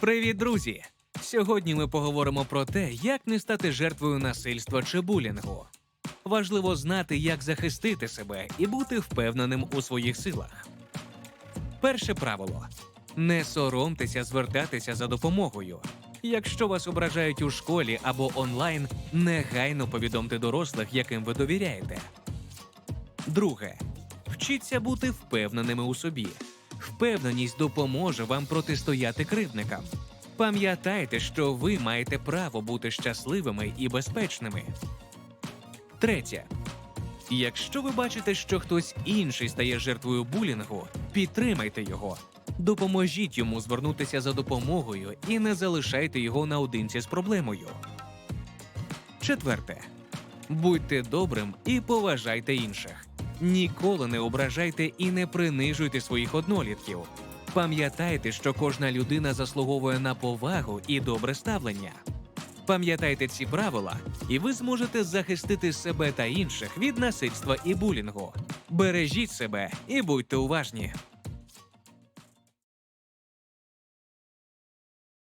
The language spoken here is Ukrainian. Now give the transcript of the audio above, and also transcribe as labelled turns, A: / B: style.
A: Привіт, друзі! Сьогодні ми поговоримо про те, як не стати жертвою насильства чи булінгу. Важливо знати, як захистити себе і бути впевненим у своїх силах. Перше правило: не соромтеся звертатися за допомогою. Якщо вас ображають у школі або онлайн, негайно повідомте дорослих, яким ви довіряєте. Друге. Вчіться бути впевненими у собі. Впевненість допоможе вам протистояти кривдникам. Пам'ятайте, що ви маєте право бути щасливими і безпечними. Третє. Якщо ви бачите, що хтось інший стає жертвою булінгу, підтримайте його. Допоможіть йому звернутися за допомогою і не залишайте його наодинці з проблемою. Четверте. Будьте добрим і поважайте інших. Ніколи не ображайте і не принижуйте своїх однолітків. Пам'ятайте, що кожна людина заслуговує на повагу і добре ставлення. Пам'ятайте ці правила, і ви зможете захистити себе та інших від насильства і булінгу. Бережіть себе і будьте уважні.